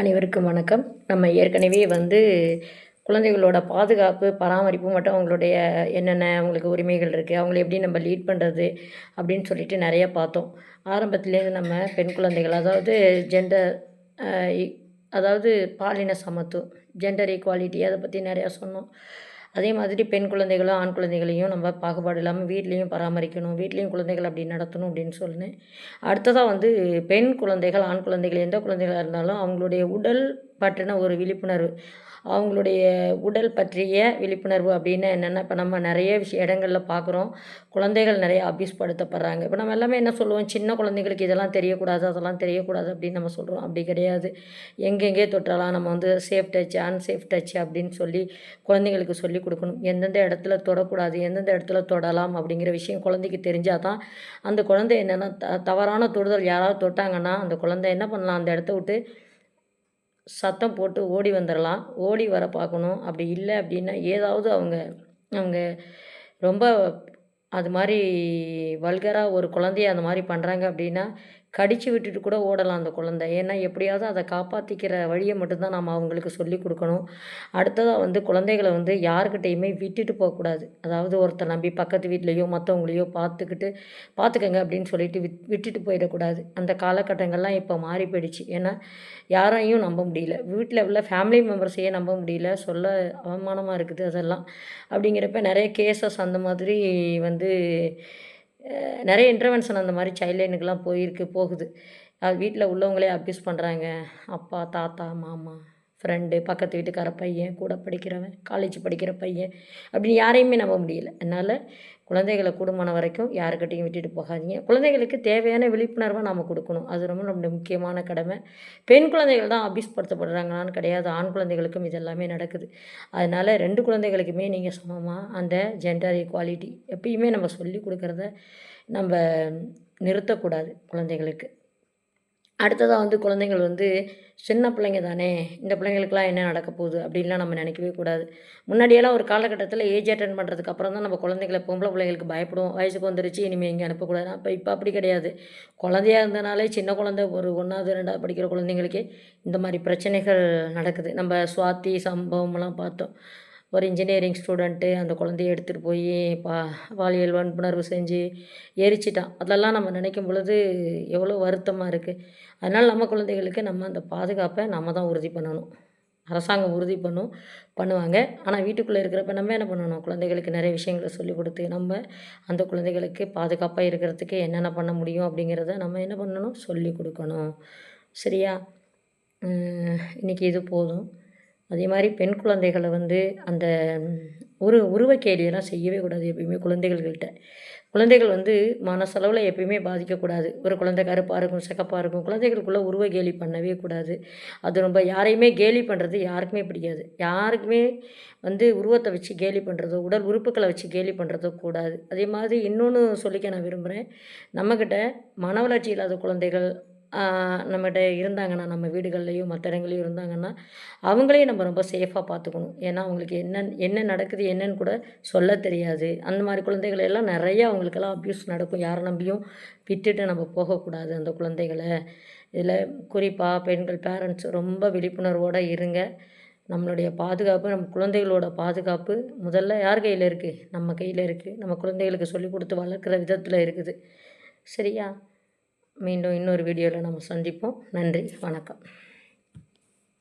அனைவருக்கும் வணக்கம். நம்ம ஏற்கனவே வந்து குழந்தைகளோட பாதுகாப்பு பராமரிப்பு மற்றும் அவங்களுடைய என்னென்ன அவங்களுக்கு உரிமைகள் இருக்குது அவங்கள எப்படி நம்ம லீட் பண்ணுறது அப்படின்னு சொல்லிட்டு நிறைய பார்த்தோம். ஆரம்பத்துலேருந்து நம்ம பெண் குழந்தைகள் அதாவது ஜெண்டர் அதாவது பாலின சமத்துவம் ஜெண்டர் ஈக்குவாலிட்டி அதை பற்றி நிறையா சொன்னோம். அதே மாதிரி பெண் குழந்தைகளும் ஆண் குழந்தைகளையும் நம்ம பாகுபாடு இல்லாமல் வீட்லேயும் பராமரிக்கணும் வீட்லேயும் குழந்தைகள் அப்படி நடத்தணும் அப்படின்னு சொன்னேன் அடுத்ததாக வந்து பெண் குழந்தைகள் ஆண் குழந்தைகள் எந்த குழந்தைகளாக இருந்தாலும் அவங்களுடைய உடல் பற்றின ஒரு விழிப்புணர்வு. அவங்களுடைய உடல் பற்றிய விழிப்புணர்வு அப்படின்னு என்னென்னா இப்போ நம்ம நிறைய விஷய இடங்களில் பார்க்குறோம் குழந்தைகள் நிறைய அபியூஸ் படுத்தப்படுறாங்க இப்போ நம்ம எல்லாமே என்ன சொல்லுவோம்? சின்ன குழந்தைங்களுக்கு இதெல்லாம் தெரியக்கூடாது அதெல்லாம் தெரியக்கூடாது அப்படின்னு நம்ம சொல்கிறோம் அப்படி கிடையாது. எங்கெங்கே தொற்றலாம் நம்ம வந்து சேஃப் டச் அன்சேஃப் டச் அப்படின்னு சொல்லி குழந்தைங்களுக்கு சொல்லி கொடுக்கணும். எந்தெந்த இடத்துல தொடக்கூடாது எந்தெந்த இடத்துல தொடலாம் அப்படிங்கிற விஷயம் குழந்தைக்கு தெரிஞ்சால் தான் அந்த குழந்தை என்னென்னா த தவறான தொடுதல் யாராவது தொட்டாங்கன்னா அந்த குழந்தை என்ன பண்ணலாம்? அந்த இடத்த விட்டு சத்தம் போட்டு ஓடி வந்துடலாம் ஓடி வர பார்க்கணும். அப்படி இல்லை அப்படின்னா ஏதாவது அவங்க அவங்க ரொம்ப அது மாதிரி வல்கராக ஒரு குழந்தைய அந்த மாதிரி பண்ணுறாங்க அப்படின்னா கடித்து விட்டுட்டு கூட ஓடலாம் அந்த குழந்தை. ஏன்னா எப்படியாவது அதை காப்பாற்றிக்கிற வழியை மட்டும்தான் நம்ம அவங்களுக்கு சொல்லி கொடுக்கணும். அடுத்ததாக வந்து குழந்தைகளை வந்து யாருக்கிட்டேயுமே விட்டுட்டு போகக்கூடாது அதாவது ஒருத்தர் நம்பி பக்கத்து வீட்லேயோ மற்றவங்களையோ பார்த்துக்கிட்டு பார்த்துக்கங்க அப்படின்னு சொல்லிட்டு விட் விட்டுட்டு போயிடக்கூடாது. அந்த காலகட்டங்கள்லாம் இப்போ மாறி போயிடுச்சு. ஏன்னா யாரையும் நம்ப முடியல. வீட்டில் உள்ள ஃபேமிலி மெம்பர்ஸையே நம்ப முடியல. சொல்ல அவமானமாக இருக்குது அதெல்லாம். அப்படிங்கிறப்ப நிறைய கேசஸ் அந்த மாதிரி வந்து நிறைய இன்டர்வென்ஷன் அந்த மாதிரி சைல்ட் லைனுக்கெலாம் போயிருக்கு போகுது. வீட்டில் உள்ளவங்களே அப்யூஸ் பண்ணுறாங்க அப்பா தாத்தா மாமா. ஃப்ரெண்டு பக்கத்து வீட்டுக்கார பையன் கூட படிக்கிறவன் காலேஜ் படிக்கிற பையன் அப்படின்னு யாரையுமே நம்ப முடியல. அதனால் குழந்தைகளை கூடுமான வரைக்கும் யாருக்கிட்டையும் விட்டுட்டு போகாதீங்க. குழந்தைகளுக்கு தேவையான விழிப்புணர்வை நாம் கொடுக்கணும். அது ரொம்ப ரொம்ப முக்கியமான கடமை. பெண் குழந்தைகள் தான் அபியஸ்படுத்தப்படுறாங்களான்னு கிடையாது. ஆண் குழந்தைகளுக்கும் இதெல்லாமே நடக்குது. அதனால் ரெண்டு குழந்தைகளுக்குமே நீங்கள் சமமாக அந்த ஜெண்டர் ஈக்குவாலிட்டி எப்பயுமே நம்ம சொல்லி கொடுக்குறத நம்ம நிறுத்தக்கூடாது குழந்தைகளுக்கு. அடுத்ததாக வந்து குழந்தைங்கள் வந்து சின்ன பிள்ளைங்க தானே இந்த பிள்ளைங்களுக்குலாம் என்ன நடக்க போகுது? அப்படின்லாம் நம்ம நினைக்கவே கூடாது. முன்னாடியெல்லாம் ஒரு காலகட்டத்தில் ஏஜ் அட்டன் பண்ணுறதுக்கு அப்புறம் தான் நம்ம குழந்தைங்களை பொம்பளை பிள்ளைங்களுக்கு பயப்படுவோம். வயசுக்கு வந்துருச்சு இனிமேல் இங்கே அனுப்பக்கூடாது. அப்போ இப்போ அப்படி கிடையாது. குழந்தையா இருந்தனாலே சின்ன குழந்தை ஒரு ஒன்றாவது ரெண்டாவது படிக்கிற குழந்தைங்களுக்கே இந்த மாதிரி பிரச்சனைகள் நடக்குது. நம்ம சுவாத்தி சம்பவம்லாம் பார்த்தோம். ஒரு இன்ஜினியரிங் ஸ்டூடெண்ட்டு அந்த குழந்தைய எடுத்துகிட்டு போய் பா பாலியல் வன்புணர்வு செஞ்சு எரிச்சிட்டான். அதெல்லாம் நம்ம நினைக்கும் பொழுது எவ்வளோ வருத்தமாக இருக்குது அதனால் நம்ம குழந்தைகளுக்கு நம்ம அந்த பாதுகாப்பை நம்ம தான் உறுதி பண்ணணும். அரசாங்கம் உறுதி பண்ணும் பண்ணுவாங்க. ஆனால் வீட்டுக்குள்ளே இருக்கிறப்ப நம்ம என்ன பண்ணணும்? குழந்தைகளுக்கு நிறைய விஷயங்களை சொல்லிக் கொடுத்து நம்ம அந்த குழந்தைகளுக்கு பாதுகாப்பாக இருக்கிறதுக்கு என்னென்ன பண்ண முடியும் அப்படிங்கிறத நம்ம என்ன பண்ணணும்? சொல்லி கொடுக்கணும். சரியா? இன்றைக்கி இது போதும். அதே மாதிரி பெண் குழந்தைகளை வந்து அந்த உரு உருவக்கேலியெல்லாம் செய்யவே கூடாது எப்பயுமே குழந்தைகள்கிட்ட. குழந்தைகள் வந்து மனசளவில் எப்பயுமே பாதிக்கக்கூடாது ஒரு குழந்தை கருப்பாக இருக்கும் சிகப்பாக இருக்கும் குழந்தைகளுக்குள்ளே உருவ கேலி பண்ணவே கூடாது. அது ரொம்ப யாரையுமே கேலி பண்ணுறது யாருக்குமே பிடிக்காது. யாருக்குமே வந்து உருவத்தை வச்சு கேலி பண்ணுறதோ உடல் உறுப்புக்களை வச்சு கேலி பண்ணுறதோ கூடாது. அதே மாதிரி இன்னொன்று சொல்லிக்க நான் விரும்புகிறேன் நம்மக்கிட்ட மன வளர்ச்சி இல்லாத குழந்தைகள் நம்மகிட்ட இருந்தாங்கன்னா நம்ம வீடுகள்லேயும் மற்ற இடங்கள்லையும் இருந்தாங்கன்னா அவங்களையும் நம்ம ரொம்ப சேஃபாக பார்த்துக்கணும் ஏன்னா அவங்களுக்கு என்ன என்ன நடக்குது என்னன்னு கூட சொல்ல தெரியாது. அந்த மாதிரி குழந்தைகள் எல்லாம் நிறையா அவங்களுக்கெல்லாம் அப்யூஸ் நடக்கும். யாரை நம்பியும் விட்டுட்டு நம்ம போகக்கூடாது அந்த குழந்தைகளை. இதில் குறிப்பாக பெண்கள் பேரண்ட்ஸ் ரொம்ப விழிப்புணர்வோடு இருங்க. நம்மளுடைய பாதுகாப்பு நம்ம குழந்தைகளோட பாதுகாப்பு முதல்ல யார் கையில் இருக்குது நம்ம கையில் இருக்குது நம்ம குழந்தைகளுக்கு சொல்லிக் கொடுத்து வளர்க்குற விதத்தில் இருக்குது. சரியா? மீண்டும் இன்னொரு வீடியோவில் நம்ம சந்திப்போம். நன்றி. வணக்கம்.